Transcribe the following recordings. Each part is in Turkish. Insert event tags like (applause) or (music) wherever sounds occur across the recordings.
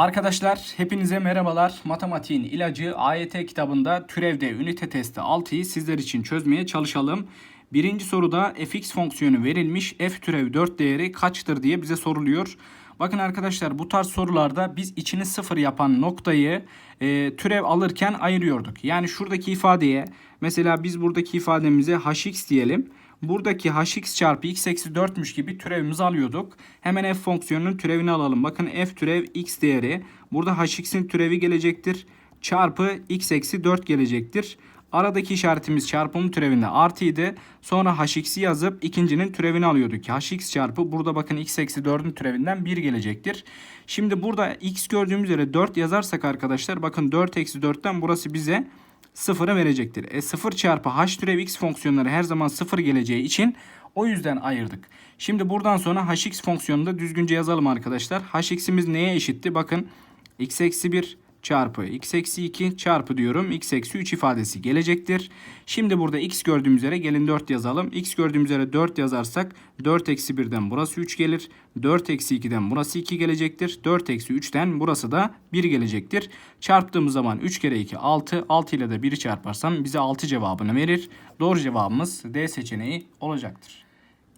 Arkadaşlar hepinize merhabalar. Matematiğin ilacı AYT kitabında türevde ünite testi 6'yı sizler için çözmeye çalışalım. Birinci soruda fx fonksiyonu verilmiş f türev 4 değeri kaçtır diye bize soruluyor. Bakın arkadaşlar bu tarz sorularda biz içini sıfır yapan noktayı e, türev alırken ayırıyorduk. Yani şuradaki ifadeye mesela biz buradaki ifademize hx diyelim. Buradaki hx çarpı x eksi 4'müş gibi türevimizi alıyorduk. Hemen f fonksiyonunun türevini alalım. Bakın f türev x değeri. Burada hx'in türevi gelecektir. Çarpı x eksi 4 gelecektir. Aradaki işaretimiz çarpımı türevinde artıydı. Sonra hx'i yazıp ikincinin türevini alıyorduk. hx çarpı burada bakın x eksi 4'ün türevinden 1 gelecektir. Şimdi burada x gördüğümüz yere 4 yazarsak arkadaşlar bakın 4 eksi 4'ten burası bize 0'ı verecektir. E 0 çarpı h türev x fonksiyonları her zaman 0 geleceği için o yüzden ayırdık. Şimdi buradan sonra hx fonksiyonunu da düzgünce yazalım arkadaşlar. hx'imiz neye eşitti? Bakın x eksi 1 çarpı x eksi 2 çarpı diyorum x eksi 3 ifadesi gelecektir. Şimdi burada x gördüğümüz yere gelin 4 yazalım. x gördüğümüz yere 4 yazarsak 4 eksi 1'den burası 3 gelir. 4 eksi 2'den burası 2 gelecektir. 4 eksi 3'ten burası da 1 gelecektir. Çarptığımız zaman 3 kere 2 6. 6 ile de 1'i çarparsam bize 6 cevabını verir. Doğru cevabımız D seçeneği olacaktır.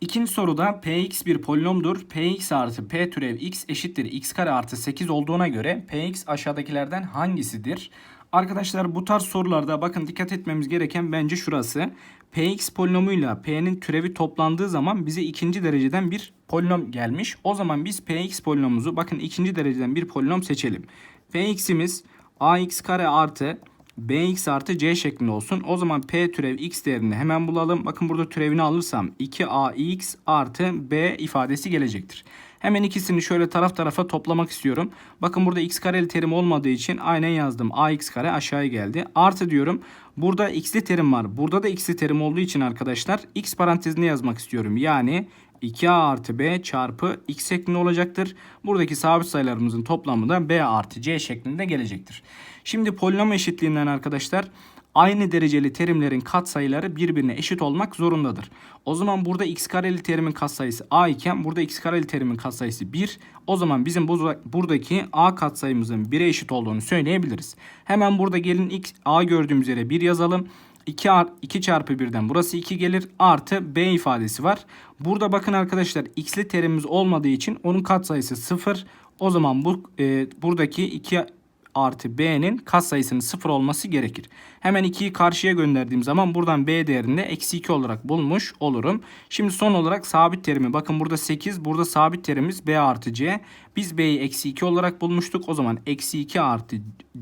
İkinci soruda px bir polinomdur. px artı p türev x eşittir x kare artı 8 olduğuna göre px aşağıdakilerden hangisidir? Arkadaşlar bu tarz sorularda bakın dikkat etmemiz gereken bence şurası. px polinomuyla p'nin türevi toplandığı zaman bize ikinci dereceden bir polinom gelmiş. O zaman biz px polinomumuzu bakın ikinci dereceden bir polinom seçelim. px'imiz ax kare artı bx artı c şeklinde olsun. O zaman p türev x değerini hemen bulalım. Bakın burada türevini alırsam 2ax artı b ifadesi gelecektir. Hemen ikisini şöyle taraf tarafa toplamak istiyorum. Bakın burada x kareli terim olmadığı için aynen yazdım. ax kare aşağıya geldi. Artı diyorum. Burada x'li terim var. Burada da x'li terim olduğu için arkadaşlar x parantezine yazmak istiyorum. Yani 2a artı b çarpı x şeklinde olacaktır. Buradaki sabit sayılarımızın toplamı da b artı c şeklinde gelecektir. Şimdi polinom eşitliğinden arkadaşlar aynı dereceli terimlerin katsayıları birbirine eşit olmak zorundadır. O zaman burada x kareli terimin katsayısı a iken burada x kareli terimin katsayısı 1. O zaman bizim bu, buradaki a katsayımızın 1'e eşit olduğunu söyleyebiliriz. Hemen burada gelin x a gördüğümüz yere 1 yazalım. 2, 2 çarpı 1'den burası 2 gelir. Artı b ifadesi var. Burada bakın arkadaşlar x'li terimimiz olmadığı için onun katsayısı 0. O zaman bu e, buradaki 2 artı b'nin katsayısının 0 olması gerekir. Hemen 2'yi karşıya gönderdiğim zaman buradan b değerini de eksi 2 olarak bulmuş olurum. Şimdi son olarak sabit terimi. Bakın burada 8. Burada sabit terimimiz b artı c. Biz b'yi eksi 2 olarak bulmuştuk. O zaman eksi 2 artı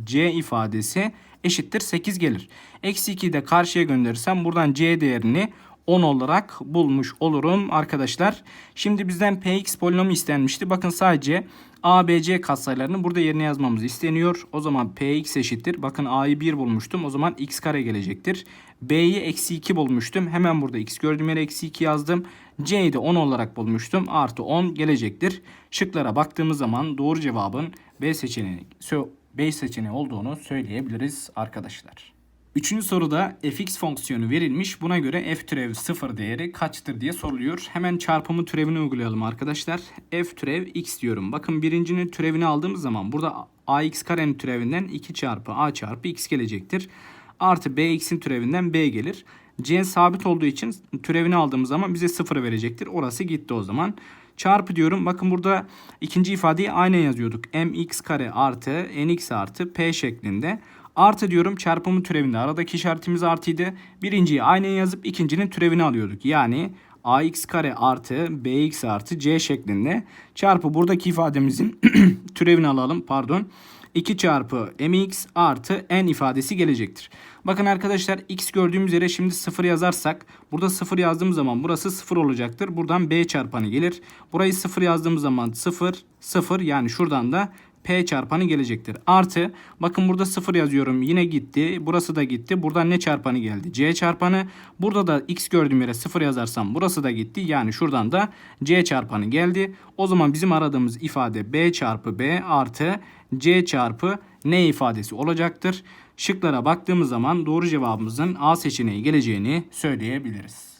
c ifadesi eşittir 8 gelir. Eksi 2'yi de karşıya gönderirsem buradan c değerini 10 olarak bulmuş olurum arkadaşlar. Şimdi bizden px polinomu istenmişti. Bakın sadece a, b, c katsayılarını burada yerine yazmamız isteniyor. O zaman px eşittir. Bakın a'yı 1 bulmuştum. O zaman x kare gelecektir. b'yi eksi 2 bulmuştum. Hemen burada x gördüğüm yere eksi 2 yazdım. c'yi de 10 olarak bulmuştum. Artı 10 gelecektir. Şıklara baktığımız zaman doğru cevabın b seçeneği, b seçeneği olduğunu söyleyebiliriz arkadaşlar. Üçüncü soruda fx fonksiyonu verilmiş. Buna göre f türev 0 değeri kaçtır diye soruluyor. Hemen çarpımı türevini uygulayalım arkadaşlar. f türev x diyorum. Bakın birincinin türevini aldığımız zaman burada ax karenin türevinden 2 çarpı a çarpı x gelecektir. Artı bx'in türevinden b gelir. c sabit olduğu için türevini aldığımız zaman bize 0 verecektir. Orası gitti o zaman. Çarpı diyorum. Bakın burada ikinci ifadeyi aynen yazıyorduk. mx kare artı nx artı p şeklinde. Artı diyorum çarpımı türevinde aradaki işaretimiz artıydı. Birinciyi aynen yazıp ikincinin türevini alıyorduk. Yani ax kare artı bx artı c şeklinde çarpı buradaki ifademizin (clears throat) türevini alalım pardon. 2 çarpı mx artı n ifadesi gelecektir. Bakın arkadaşlar x gördüğümüz yere şimdi 0 yazarsak burada 0 yazdığım zaman burası 0 olacaktır. Buradan b çarpanı gelir. Burayı 0 yazdığımız zaman 0 0 yani şuradan da P çarpanı gelecektir. Artı bakın burada 0 yazıyorum. Yine gitti. Burası da gitti. Buradan ne çarpanı geldi? C çarpanı. Burada da x gördüğüm yere 0 yazarsam burası da gitti. Yani şuradan da C çarpanı geldi. O zaman bizim aradığımız ifade B çarpı B artı C çarpı N ifadesi olacaktır. Şıklara baktığımız zaman doğru cevabımızın A seçeneği geleceğini söyleyebiliriz.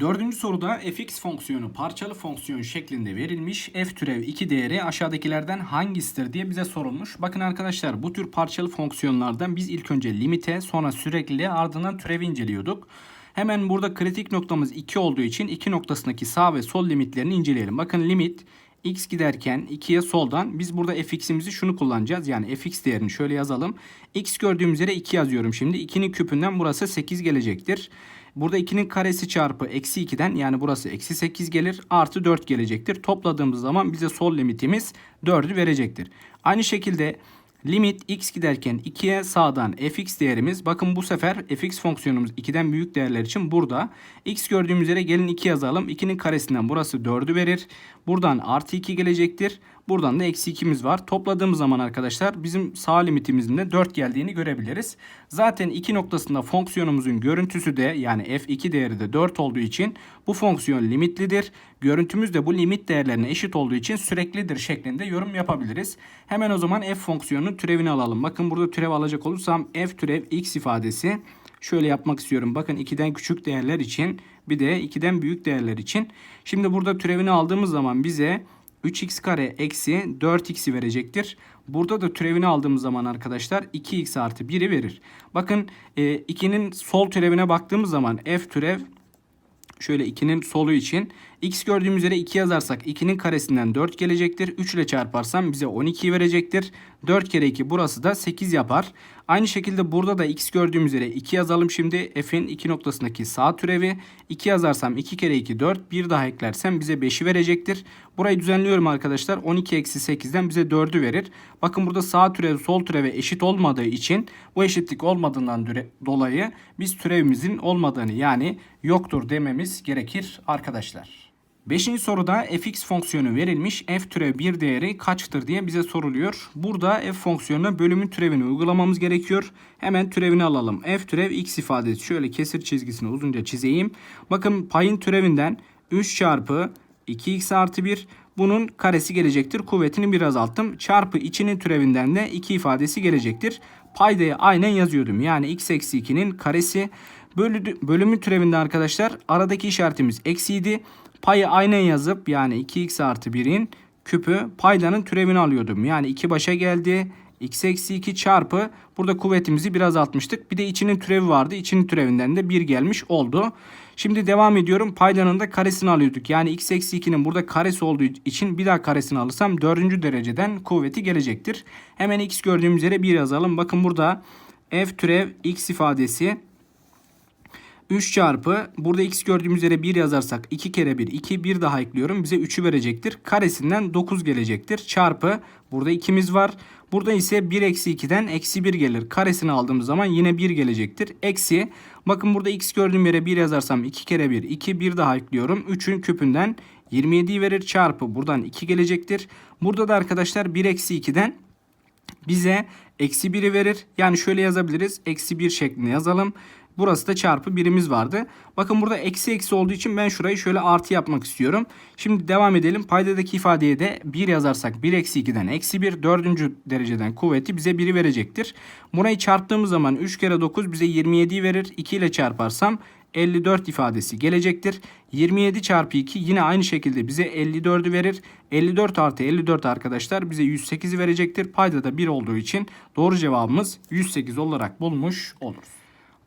Dördüncü soruda fx fonksiyonu parçalı fonksiyon şeklinde verilmiş. f türev 2 değeri aşağıdakilerden hangisidir diye bize sorulmuş. Bakın arkadaşlar bu tür parçalı fonksiyonlardan biz ilk önce limite sonra sürekliliğe ardından türevi inceliyorduk. Hemen burada kritik noktamız 2 olduğu için 2 noktasındaki sağ ve sol limitlerini inceleyelim. Bakın limit x giderken 2'ye soldan biz burada fx'imizi şunu kullanacağız. Yani fx değerini şöyle yazalım. x gördüğümüz yere 2 yazıyorum şimdi. 2'nin küpünden burası 8 gelecektir. Burada 2'nin karesi çarpı eksi 2'den yani burası eksi 8 gelir. Artı 4 gelecektir. Topladığımız zaman bize sol limitimiz 4'ü verecektir. Aynı şekilde limit x giderken 2'ye sağdan fx değerimiz. Bakın bu sefer fx fonksiyonumuz 2'den büyük değerler için burada. x gördüğümüz yere gelin 2 yazalım. 2'nin karesinden burası 4'ü verir. Buradan artı 2 gelecektir. Buradan da eksi 2'miz var. Topladığımız zaman arkadaşlar bizim sağ limitimizin de 4 geldiğini görebiliriz. Zaten 2 noktasında fonksiyonumuzun görüntüsü de yani f2 değeri de 4 olduğu için bu fonksiyon limitlidir. Görüntümüz de bu limit değerlerine eşit olduğu için süreklidir şeklinde yorum yapabiliriz. Hemen o zaman f fonksiyonunun türevini alalım. Bakın burada türev alacak olursam f türev x ifadesi şöyle yapmak istiyorum. Bakın 2'den küçük değerler için bir de 2'den büyük değerler için. Şimdi burada türevini aldığımız zaman bize 3x kare eksi 4x'i verecektir. Burada da türevini aldığımız zaman arkadaşlar 2x artı 1'i verir. Bakın 2'nin sol türevine baktığımız zaman f türev şöyle 2'nin solu için x gördüğümüz yere 2 yazarsak 2'nin karesinden 4 gelecektir. 3 ile çarparsam bize 12 verecektir. 4 kere 2 burası da 8 yapar. Aynı şekilde burada da x gördüğümüz yere 2 yazalım şimdi. F'in 2 noktasındaki sağ türevi. 2 yazarsam 2 kere 2 4. Bir daha eklersem bize 5'i verecektir. Burayı düzenliyorum arkadaşlar. 12 eksi 8'den bize 4'ü verir. Bakın burada sağ türev sol türeve eşit olmadığı için bu eşitlik olmadığından dolayı biz türevimizin olmadığını yani yoktur dememiz gerekir arkadaşlar. Beşinci soruda fx fonksiyonu verilmiş f türev 1 değeri kaçtır diye bize soruluyor. Burada f fonksiyonuna bölümün türevini uygulamamız gerekiyor. Hemen türevini alalım. f türev x ifadesi şöyle kesir çizgisini uzunca çizeyim. Bakın payın türevinden 3 çarpı 2x artı 1 bunun karesi gelecektir. Kuvvetini biraz azalttım. Çarpı içinin türevinden de 2 ifadesi gelecektir. Paydayı aynen yazıyordum. Yani x eksi 2'nin karesi. Bölü, bölümün türevinde arkadaşlar aradaki işaretimiz eksiydi. Payı aynen yazıp yani 2x artı 1'in küpü paydanın türevini alıyordum. Yani 2 başa geldi. x eksi 2 çarpı burada kuvvetimizi biraz artmıştık. Bir de içinin türevi vardı. İçinin türevinden de 1 gelmiş oldu. Şimdi devam ediyorum. Paydanın da karesini alıyorduk. Yani x eksi 2'nin burada karesi olduğu için bir daha karesini alırsam 4. dereceden kuvveti gelecektir. Hemen x gördüğümüz yere 1 yazalım. Bakın burada f türev x ifadesi 3 çarpı burada x gördüğümüz yere 1 yazarsak 2 kere 1 2 1 daha ekliyorum bize 3'ü verecektir. Karesinden 9 gelecektir. Çarpı burada 2'miz var. Burada ise 1 eksi 2'den eksi 1 gelir. Karesini aldığımız zaman yine 1 gelecektir. Eksi bakın burada x gördüğüm yere 1 yazarsam 2 kere 1 2 1 daha ekliyorum. 3'ün küpünden 27'yi verir. Çarpı buradan 2 gelecektir. Burada da arkadaşlar 1 eksi 2'den bize eksi 1'i verir. Yani şöyle yazabiliriz. Eksi 1 şeklinde yazalım. Burası da çarpı birimiz vardı. Bakın burada eksi eksi olduğu için ben şurayı şöyle artı yapmak istiyorum. Şimdi devam edelim. Paydadaki ifadeye de 1 yazarsak 1 eksi 2'den eksi 1 dördüncü dereceden kuvveti bize 1'i verecektir. Burayı çarptığımız zaman 3 kere 9 bize 27 verir. 2 ile çarparsam 54 ifadesi gelecektir. 27 çarpı 2 yine aynı şekilde bize 54'ü verir. 54 artı 54 arkadaşlar bize 108'i verecektir. Payda da 1 olduğu için doğru cevabımız 108 olarak bulmuş oluruz.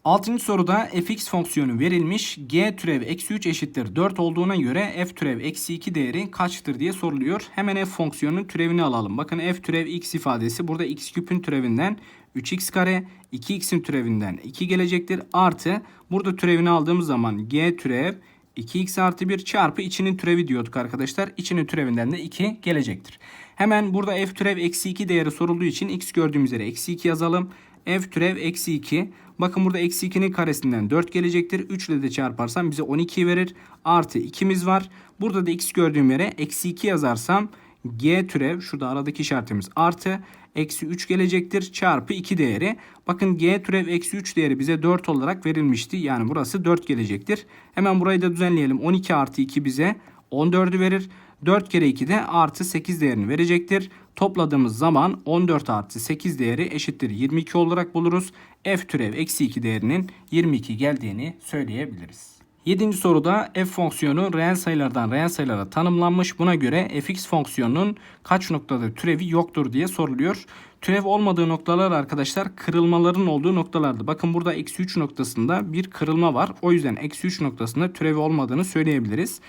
Altıncı soruda fx fonksiyonu verilmiş. g türev eksi 3 eşittir 4 olduğuna göre f türev eksi 2 değeri kaçtır diye soruluyor. Hemen f fonksiyonunun türevini alalım. Bakın f türev x ifadesi burada x küpün türevinden 3x kare 2x'in türevinden 2 gelecektir. Artı burada türevini aldığımız zaman g türev 2x artı 1 çarpı içinin türevi diyorduk arkadaşlar. İçinin türevinden de 2 gelecektir. Hemen burada f türev eksi 2 değeri sorulduğu için x gördüğümüz yere eksi 2 yazalım. F türev eksi 2 Bakın burada eksi 2'nin karesinden 4 gelecektir. 3 ile de çarparsam bize 12 verir. Artı 2'miz var. Burada da x gördüğüm yere eksi 2 yazarsam g türev şurada aradaki işaretimiz artı eksi 3 gelecektir çarpı 2 değeri. Bakın g türev eksi 3 değeri bize 4 olarak verilmişti. Yani burası 4 gelecektir. Hemen burayı da düzenleyelim. 12 artı 2 bize 14'ü verir. 4 kere 2 de artı 8 değerini verecektir. Topladığımız zaman 14 artı 8 değeri eşittir 22 olarak buluruz. F türev eksi 2 değerinin 22 geldiğini söyleyebiliriz. Yedinci soruda f fonksiyonu reel sayılardan reel sayılara tanımlanmış. Buna göre fx fonksiyonunun kaç noktada türevi yoktur diye soruluyor. Türev olmadığı noktalar arkadaşlar kırılmaların olduğu noktalardı. Bakın burada eksi 3 noktasında bir kırılma var. O yüzden eksi 3 noktasında türevi olmadığını söyleyebiliriz.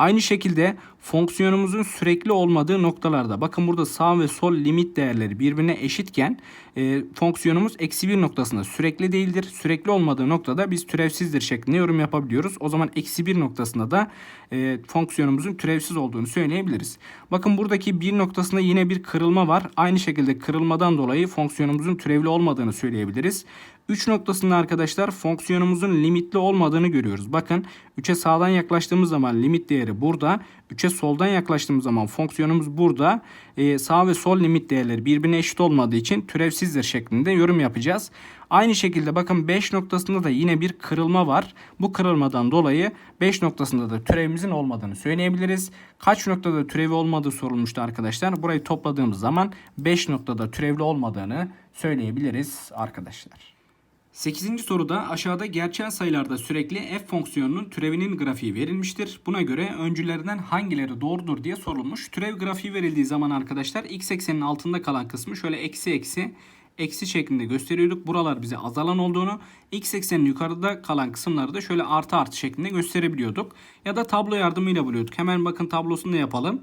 Aynı şekilde fonksiyonumuzun sürekli olmadığı noktalarda bakın burada sağ ve sol limit değerleri birbirine eşitken e, fonksiyonumuz eksi bir noktasında sürekli değildir. Sürekli olmadığı noktada biz türevsizdir şeklinde yorum yapabiliyoruz. O zaman eksi bir noktasında da e, fonksiyonumuzun türevsiz olduğunu söyleyebiliriz. Bakın buradaki bir noktasında yine bir kırılma var. Aynı şekilde kırılmadan dolayı fonksiyonumuzun türevli olmadığını söyleyebiliriz. 3 noktasında arkadaşlar fonksiyonumuzun limitli olmadığını görüyoruz. Bakın 3'e sağdan yaklaştığımız zaman limit değeri burada. 3'e soldan yaklaştığımız zaman fonksiyonumuz burada. Ee, sağ ve sol limit değerleri birbirine eşit olmadığı için türevsizdir şeklinde yorum yapacağız. Aynı şekilde bakın 5 noktasında da yine bir kırılma var. Bu kırılmadan dolayı 5 noktasında da türevimizin olmadığını söyleyebiliriz. Kaç noktada türevi olmadığı sorulmuştu arkadaşlar. Burayı topladığımız zaman 5 noktada türevli olmadığını söyleyebiliriz arkadaşlar. 8. soruda aşağıda gerçel sayılarda sürekli f fonksiyonunun türevinin grafiği verilmiştir. Buna göre öncülerinden hangileri doğrudur diye sorulmuş. Türev grafiği verildiği zaman arkadaşlar x eksenin altında kalan kısmı şöyle eksi eksi eksi şeklinde gösteriyorduk. Buralar bize azalan olduğunu, x eksenin yukarıda kalan kısımları da şöyle artı artı şeklinde gösterebiliyorduk. Ya da tablo yardımıyla buluyorduk. Hemen bakın tablosunu da yapalım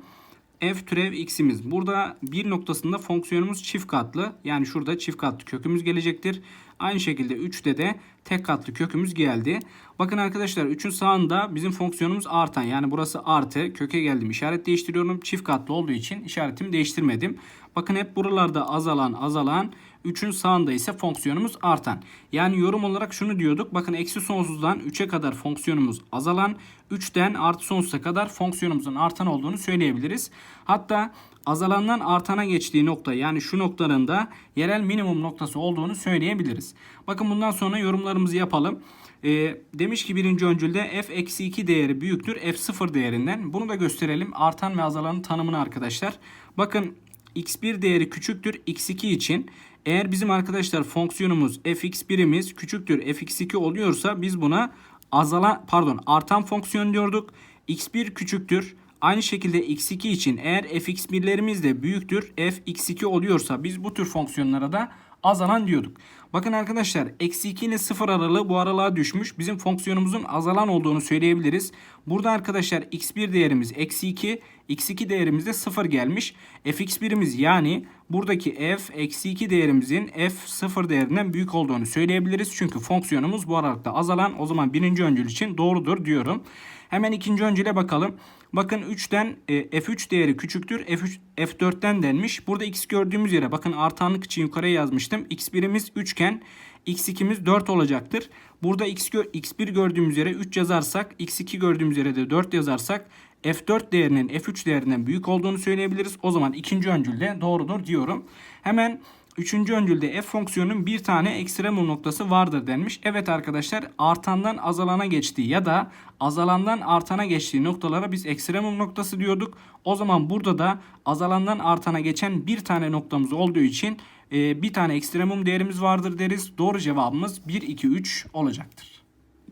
f türev x'imiz. Burada bir noktasında fonksiyonumuz çift katlı. Yani şurada çift katlı kökümüz gelecektir. Aynı şekilde 3'te de tek katlı kökümüz geldi. Bakın arkadaşlar 3'ün sağında bizim fonksiyonumuz artan. Yani burası artı. Köke geldim işaret değiştiriyorum. Çift katlı olduğu için işaretimi değiştirmedim. Bakın hep buralarda azalan azalan 3'ün sağında ise fonksiyonumuz artan. Yani yorum olarak şunu diyorduk. Bakın eksi sonsuzdan 3'e kadar fonksiyonumuz azalan. 3'ten artı sonsuza kadar fonksiyonumuzun artan olduğunu söyleyebiliriz. Hatta azalandan artana geçtiği nokta yani şu noktanın da yerel minimum noktası olduğunu söyleyebiliriz. Bakın bundan sonra yorumlarımızı yapalım. E, demiş ki birinci öncülde f eksi 2 değeri büyüktür f0 değerinden. Bunu da gösterelim. Artan ve azalanın tanımını arkadaşlar. Bakın x1 değeri küçüktür x2 için. Eğer bizim arkadaşlar fonksiyonumuz fx1'imiz küçüktür fx2 oluyorsa biz buna azalan pardon artan fonksiyon diyorduk. x1 küçüktür. Aynı şekilde x2 için eğer fx1'lerimiz de büyüktür fx2 oluyorsa biz bu tür fonksiyonlara da azalan diyorduk. Bakın arkadaşlar eksi 2 ile 0 aralığı bu aralığa düşmüş. Bizim fonksiyonumuzun azalan olduğunu söyleyebiliriz. Burada arkadaşlar x1 değerimiz eksi 2 x2 değerimiz de 0 gelmiş. fx1'imiz yani buradaki f eksi 2 değerimizin f0 değerinden büyük olduğunu söyleyebiliriz. Çünkü fonksiyonumuz bu aralıkta azalan o zaman birinci öncül için doğrudur diyorum. Hemen ikinci öncüle bakalım. Bakın 3'ten e, f3 değeri küçüktür. F3, f4'ten denmiş. Burada x gördüğümüz yere bakın artanlık için yukarıya yazmıştım. x1'imiz 3 iken x2'miz 4 olacaktır. Burada x, x1 gördüğümüz yere 3 yazarsak x2 gördüğümüz yere de 4 yazarsak f4 değerinin f3 değerinden büyük olduğunu söyleyebiliriz. O zaman ikinci öncülde doğrudur diyorum. Hemen Üçüncü öncülde f fonksiyonunun bir tane ekstremum noktası vardır denmiş. Evet arkadaşlar artandan azalana geçtiği ya da azalandan artana geçtiği noktalara biz ekstremum noktası diyorduk. O zaman burada da azalandan artana geçen bir tane noktamız olduğu için e, bir tane ekstremum değerimiz vardır deriz. Doğru cevabımız 1, 2, 3 olacaktır.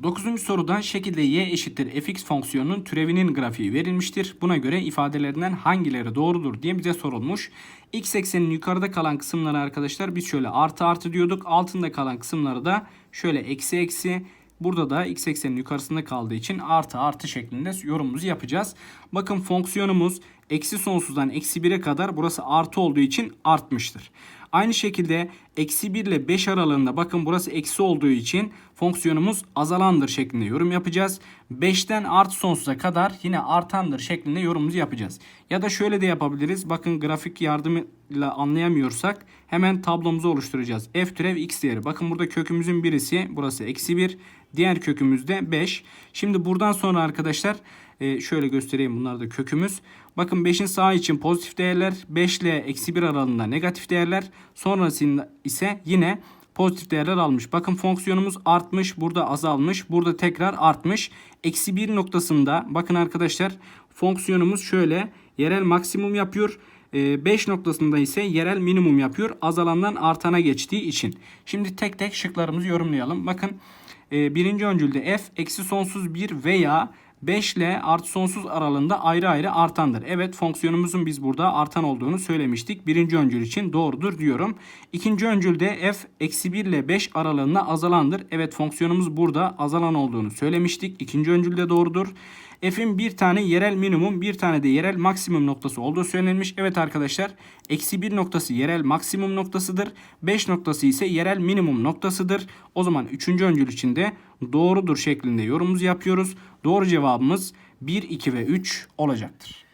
Dokuzuncu soruda şekilde y eşittir fx fonksiyonunun türevinin grafiği verilmiştir. Buna göre ifadelerinden hangileri doğrudur diye bize sorulmuş. X eksenin yukarıda kalan kısımları arkadaşlar biz şöyle artı artı diyorduk. Altında kalan kısımları da şöyle eksi eksi. Burada da x eksenin yukarısında kaldığı için artı artı şeklinde yorumumuzu yapacağız. Bakın fonksiyonumuz eksi sonsuzdan eksi 1'e kadar burası artı olduğu için artmıştır. Aynı şekilde eksi 1 ile 5 aralığında bakın burası eksi olduğu için fonksiyonumuz azalandır şeklinde yorum yapacağız. 5'ten artı sonsuza kadar yine artandır şeklinde yorumumuzu yapacağız. Ya da şöyle de yapabiliriz. Bakın grafik yardımıyla anlayamıyorsak hemen tablomuzu oluşturacağız. F türev x değeri. Bakın burada kökümüzün birisi burası eksi 1. Diğer kökümüz de 5. Şimdi buradan sonra arkadaşlar e, şöyle göstereyim bunlar da kökümüz. Bakın 5'in sağ için pozitif değerler. 5 ile eksi 1 aralığında negatif değerler. Sonrasında ise yine pozitif değerler almış. Bakın fonksiyonumuz artmış. Burada azalmış. Burada tekrar artmış. Eksi 1 noktasında bakın arkadaşlar fonksiyonumuz şöyle yerel maksimum yapıyor. 5 noktasında ise yerel minimum yapıyor. Azalandan artana geçtiği için. Şimdi tek tek şıklarımızı yorumlayalım. Bakın e, birinci öncülde f eksi sonsuz 1 veya 5 ile artı sonsuz aralığında ayrı ayrı artandır. Evet fonksiyonumuzun biz burada artan olduğunu söylemiştik. Birinci öncül için doğrudur diyorum. İkinci öncülde f eksi 1 ile 5 aralığında azalandır. Evet fonksiyonumuz burada azalan olduğunu söylemiştik. İkinci öncülde doğrudur. F'in bir tane yerel minimum bir tane de yerel maksimum noktası olduğu söylenmiş. Evet arkadaşlar eksi 1 noktası yerel maksimum noktasıdır. 5 noktası ise yerel minimum noktasıdır. O zaman üçüncü öncül için de doğrudur şeklinde yorumumuzu yapıyoruz. Doğru cevabımız 1, 2 ve 3 olacaktır.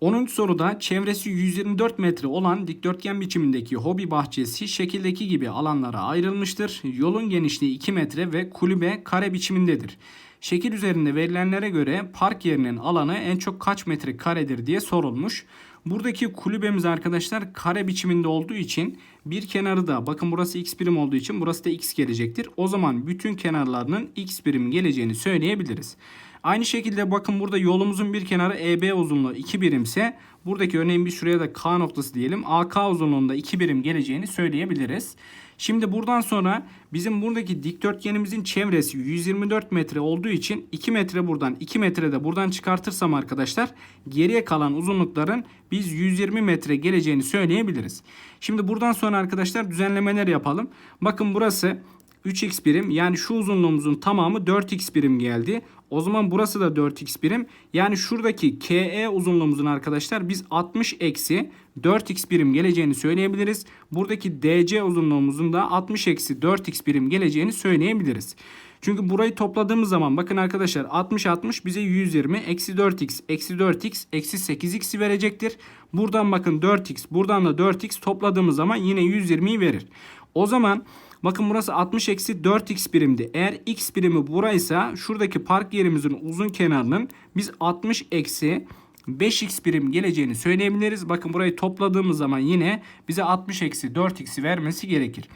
10. soruda çevresi 124 metre olan dikdörtgen biçimindeki hobi bahçesi şekildeki gibi alanlara ayrılmıştır. Yolun genişliği 2 metre ve kulübe kare biçimindedir. Şekil üzerinde verilenlere göre park yerinin alanı en çok kaç metre karedir diye sorulmuş. Buradaki kulübemiz arkadaşlar kare biçiminde olduğu için bir kenarı da bakın burası x birim olduğu için burası da x gelecektir. O zaman bütün kenarlarının x birim geleceğini söyleyebiliriz. Aynı şekilde bakın burada yolumuzun bir kenarı EB uzunluğu 2 birimse buradaki örneğin bir şuraya da K noktası diyelim. AK uzunluğunda 2 birim geleceğini söyleyebiliriz. Şimdi buradan sonra bizim buradaki dikdörtgenimizin çevresi 124 metre olduğu için 2 metre buradan 2 metre de buradan çıkartırsam arkadaşlar geriye kalan uzunlukların biz 120 metre geleceğini söyleyebiliriz. Şimdi buradan sonra arkadaşlar düzenlemeler yapalım. Bakın burası 3x birim yani şu uzunluğumuzun tamamı 4x birim geldi. O zaman burası da 4x birim. Yani şuradaki KE uzunluğumuzun arkadaşlar biz 60 eksi 4x birim geleceğini söyleyebiliriz. Buradaki DC uzunluğumuzun da 60 eksi 4x birim geleceğini söyleyebiliriz. Çünkü burayı topladığımız zaman bakın arkadaşlar 60 60 bize 120 eksi 4x eksi 4x eksi 8x'i verecektir. Buradan bakın 4x buradan da 4x topladığımız zaman yine 120'yi verir. O zaman Bakın burası 60 eksi 4x birimdi. Eğer x birimi buraysa şuradaki park yerimizin uzun kenarının biz 60 eksi 5x birim geleceğini söyleyebiliriz. Bakın burayı topladığımız zaman yine bize 60 eksi 4x'i vermesi gerekir.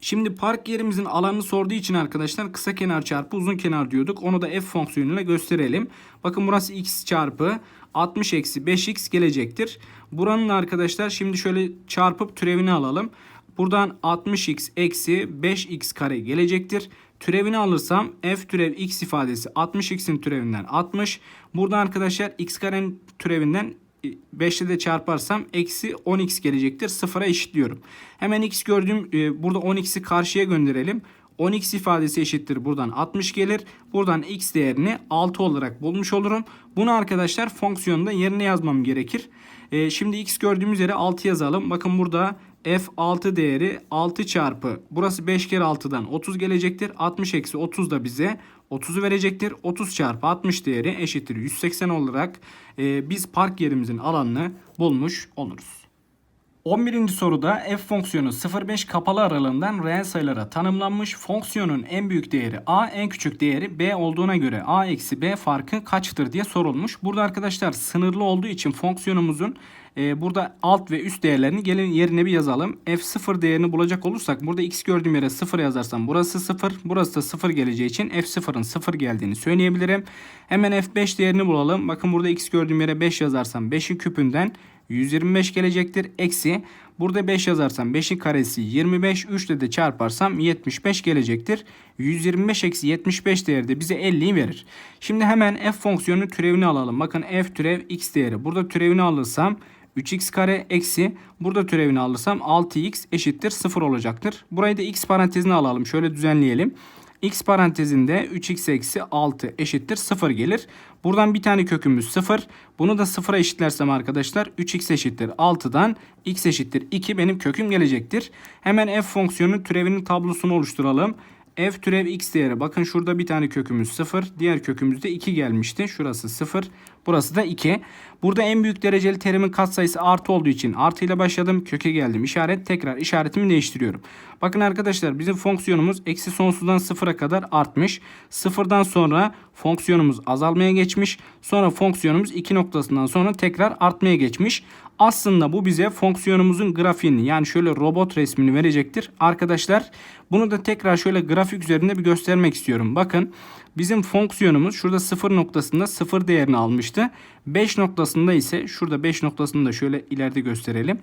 Şimdi park yerimizin alanını sorduğu için arkadaşlar kısa kenar çarpı uzun kenar diyorduk. Onu da f fonksiyonuyla gösterelim. Bakın burası x çarpı 60 eksi 5x gelecektir. Buranın arkadaşlar şimdi şöyle çarpıp türevini alalım. Buradan 60x eksi 5x kare gelecektir. Türevini alırsam f türev x ifadesi 60x'in türevinden 60. Burada arkadaşlar x karenin türevinden 5 ile de çarparsam eksi 10x gelecektir. Sıfıra eşitliyorum. Hemen x gördüğüm e, burada 10x'i karşıya gönderelim. 10x ifadesi eşittir. Buradan 60 gelir. Buradan x değerini 6 olarak bulmuş olurum. Bunu arkadaşlar fonksiyonda yerine yazmam gerekir. E, şimdi x gördüğümüz yere 6 yazalım. Bakın burada f6 değeri 6 çarpı burası 5 kere 6'dan 30 gelecektir. 60 eksi 30 da bize 30'u verecektir. 30 çarpı 60 değeri eşittir 180 olarak e, biz park yerimizin alanını bulmuş oluruz. 11. soruda f fonksiyonu 0,5 kapalı aralığından reel sayılara tanımlanmış. Fonksiyonun en büyük değeri a, en küçük değeri b olduğuna göre a eksi b farkı kaçtır diye sorulmuş. Burada arkadaşlar sınırlı olduğu için fonksiyonumuzun e, burada alt ve üst değerlerini gelin yerine bir yazalım. f0 değerini bulacak olursak burada x gördüğüm yere 0 yazarsam burası 0, burası da 0 geleceği için f0'ın 0 geldiğini söyleyebilirim. Hemen f5 değerini bulalım. Bakın burada x gördüğüm yere 5 yazarsam 5'in küpünden 125 gelecektir. Eksi burada 5 yazarsam 5'in karesi 25. 3 ile de çarparsam 75 gelecektir. 125 eksi 75 değeri de bize 50'yi verir. Şimdi hemen f fonksiyonu türevini alalım. Bakın f türev x değeri. Burada türevini alırsam 3x kare eksi burada türevini alırsam 6x eşittir 0 olacaktır. Burayı da x parantezine alalım. Şöyle düzenleyelim x parantezinde 3x eksi 6 eşittir 0 gelir. Buradan bir tane kökümüz 0. Bunu da 0'a eşitlersem arkadaşlar 3x eşittir 6'dan x eşittir 2 benim köküm gelecektir. Hemen f fonksiyonunun türevinin tablosunu oluşturalım f türev x değeri. Bakın şurada bir tane kökümüz 0. Diğer kökümüzde 2 gelmişti. Şurası 0. Burası da 2. Burada en büyük dereceli terimin katsayısı artı olduğu için artı ile başladım. Köke geldim. İşaret tekrar işaretimi değiştiriyorum. Bakın arkadaşlar bizim fonksiyonumuz eksi sonsuzdan sıfıra kadar artmış. Sıfırdan sonra fonksiyonumuz azalmaya geçmiş. Sonra fonksiyonumuz 2 noktasından sonra tekrar artmaya geçmiş. Aslında bu bize fonksiyonumuzun grafiğini yani şöyle robot resmini verecektir. Arkadaşlar bunu da tekrar şöyle grafik üzerinde bir göstermek istiyorum. Bakın bizim fonksiyonumuz şurada 0 noktasında 0 değerini almıştı. 5 noktasında ise şurada 5 noktasını da şöyle ileride gösterelim.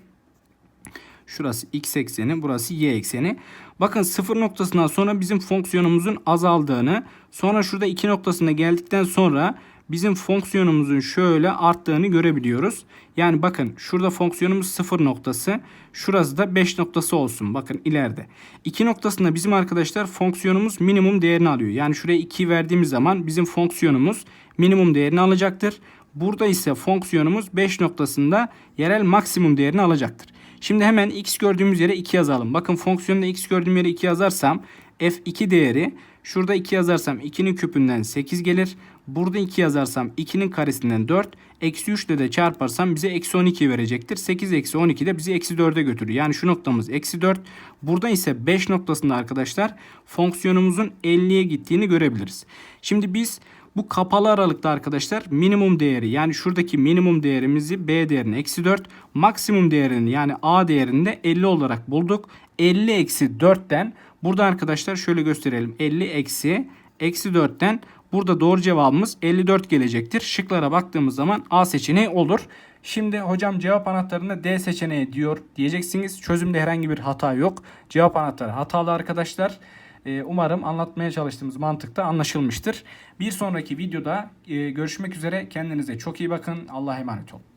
Şurası x ekseni, burası y ekseni. Bakın sıfır noktasından sonra bizim fonksiyonumuzun azaldığını, sonra şurada 2 noktasına geldikten sonra bizim fonksiyonumuzun şöyle arttığını görebiliyoruz. Yani bakın şurada fonksiyonumuz 0 noktası. Şurası da 5 noktası olsun. Bakın ileride. 2 noktasında bizim arkadaşlar fonksiyonumuz minimum değerini alıyor. Yani şuraya 2 verdiğimiz zaman bizim fonksiyonumuz minimum değerini alacaktır. Burada ise fonksiyonumuz 5 noktasında yerel maksimum değerini alacaktır. Şimdi hemen x gördüğümüz yere 2 yazalım. Bakın fonksiyonda x gördüğüm yere 2 yazarsam f2 değeri şurada 2 yazarsam 2'nin küpünden 8 gelir. Burada 2 yazarsam 2'nin karesinden 4. Eksi 3 ile de çarparsam bize eksi 12 verecektir. 8 eksi 12 de bizi eksi 4'e götürür. Yani şu noktamız eksi 4. Burada ise 5 noktasında arkadaşlar fonksiyonumuzun 50'ye gittiğini görebiliriz. Şimdi biz bu kapalı aralıkta arkadaşlar minimum değeri yani şuradaki minimum değerimizi B değerini eksi 4 maksimum değerini yani A değerini de 50 olarak bulduk. 50 eksi 4'ten burada arkadaşlar şöyle gösterelim 50 eksi eksi 4'ten burada doğru cevabımız 54 gelecektir. Şıklara baktığımız zaman A seçeneği olur. Şimdi hocam cevap anahtarında D seçeneği diyor diyeceksiniz. Çözümde herhangi bir hata yok. Cevap anahtarı hatalı arkadaşlar. Ee, Umarım anlatmaya çalıştığımız mantıkta anlaşılmıştır. Bir sonraki videoda e, görüşmek üzere. Kendinize çok iyi bakın. Allah'a emanet olun.